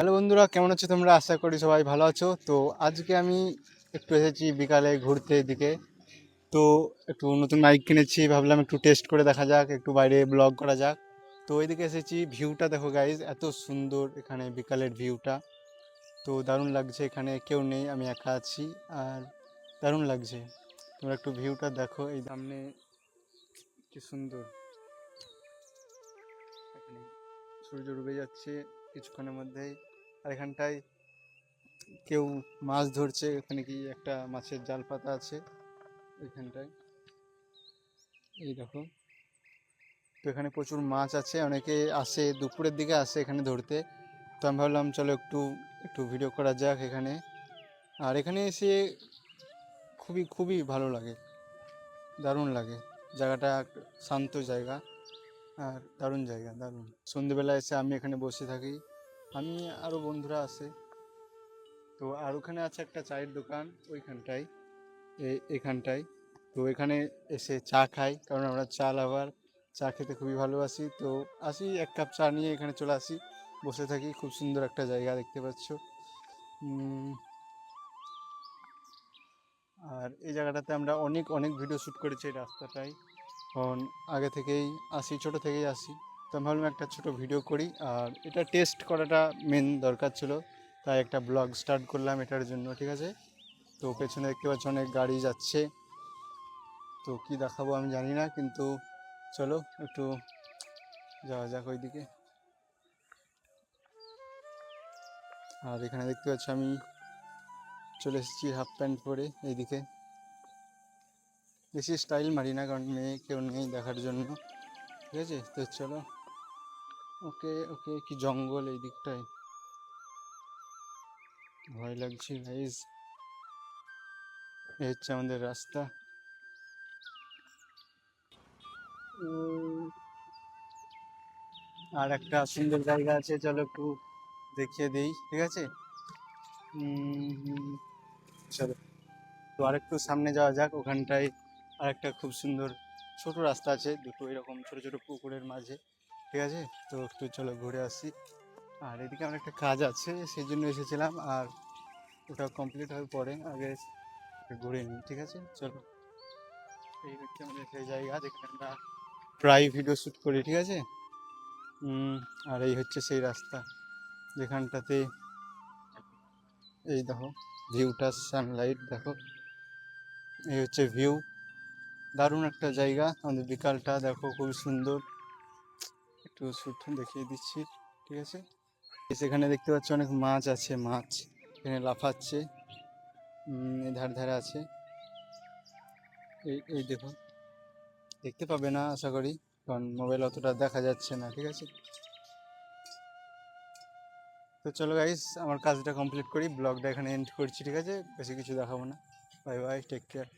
Hello বন্ধুরা, কেমন আছো তোমরা? আশা করি সবাই ভালো আছো। তো আজকে আমি একটু এসেছি বিকালে ঘুরতে এদিকে। তো একটু নতুন বাইক কিনেছি, ভাবলাম একটু টেস্ট করে দেখা যাক, একটু বাইরে ব্লগ করা যাক। তো এদিকে এসেছি ভিউটা দেখো গাইজ এত সুন্দর এখানে বিকালের ভিউটা তো দারুণ লাগছে এখানে, কেউ নেই, আমি একা আছি, আর দারুণ লাগছে। তোমরা একটু ভিউটা দেখো, এই সামনে কি সুন্দর। সূর্য ডুবে যাচ্ছে, কিছুক্ষণের মধ্যেই। আর এখানটায় কেউ মাছ ধরছে এখানে কি একটা মাছের জাল পাতা আছে এখানটায় এই দেখো। তো এখানে প্রচুর মাছ আছে, অনেকে আসে, দুপুরের দিকে আসে এখানে ধরতে। তো আমি ভাবলাম, চলো একটু একটু ভিডিও করা যাক এখানে। আর এখানে এসে খুবই খুবই ভালো লাগে। দারুণ লাগে। জায়গাটা শান্ত জায়গা। আর দারুণ জায়গা, দারুণ। সন্ধেবেলা এসে আমি এখানে বসে থাকি। আমি আরও বন্ধুরা আসে তো আর ওখানে আছে একটা চায়ের দোকান ওইখানটায় এখানটায় তো এখানে এসে চা খাই, কারণ আমরা চা লাভার। চা খেতে খুবই ভালোবাসি। তো আসি, এক কাপ চা নিয়ে এখানে চলে আসি। বসে থাকি, খুব সুন্দর একটা জায়গা দেখতে পাচ্ছ। আর এই জায়গাটাতে আমরা অনেক অনেক ভিডিও শ্যুট করেছি রাস্তাটায় কারণ আগে থেকেই আসি, ছোট থেকেই আসি। তো ভাবলাম একটা ছোট ভিডিও করি। আর এটা টেস্ট করাটা মেন দরকার ছিল। তাই একটা ব্লগ স্টার্ট করলাম এটার জন্য, ঠিক আছে? তো পেছনে দেখতে পাচ্ছি অনেক গাড়ি যাচ্ছে। তো কি দেখাবো আমি জানি না, কিন্তু চলো একটু যাওয়া যাক ওইদিকে। আর এখানে দেখতে পাচ্ছি আমি চলে এসেছি হাফ প্যান্ট পরে এইদিকে। বেশি স্টাইল মারি না, কারণ মেয়ে কেউ নেই দেখার জন্য। ঠিক আছে? তো চলো। ওকে ওকে, কি জঙ্গল এই দিকটায়? ভয় লাগছে গাইজ এই হচ্ছে আমাদের রাস্তা। আর একটা সুন্দর জায়গা আছে, চলো একটু দেখিয়ে দেই, ঠিক আছে? চলো। তো আরেকটু সামনে যাওয়া যাক, ওখানটায় আরেকটা খুব সুন্দর ছোট রাস্তা আছে, দুটো এরকম ছোট ছোট পুকুরের মাঝে। ঠিক আছে? তো একটু চলো ঘুরে আসি। আর এদিকে আমার একটা কাজ আছে সেই জন্য এসেছিলাম। আর ওটা কমপ্লিট হওয়ার পরে আগে ঘুরে নিই, ঠিক আছে? চলো। এই হচ্ছে আমাদের সেই জায়গা যেখানে আমরা প্রায় ভিডিও শ্যুট করি, ঠিক আছে? আর এই হচ্ছে সেই রাস্তা। যেখানটাতে এই দেখো ভিউটা সানলাইট দেখো। এই হচ্ছে ভিউ দারুণ একটা জায়গা। আমাদের বিকালটা দেখো খুব সুন্দর। একটু শ্যুট দেখিয়ে দিচ্ছি, ঠিক আছে? সেখানে দেখতে পাচ্ছি অনেক মাছ আছে, মাছ এখানে লাফাচ্ছে ধার ধারে আছে। এই এই দেখো, দেখতে পাবে না আশা করি, কারণ মোবাইল অতটা দেখা যাচ্ছে না, ঠিক আছে? তো চলো গাইস আমার কাজটা কমপ্লিট করি, ব্লগটা এখানে এন্ড করছি, ঠিক আছে? বেশি কিছু দেখাবো না। Bye bye take care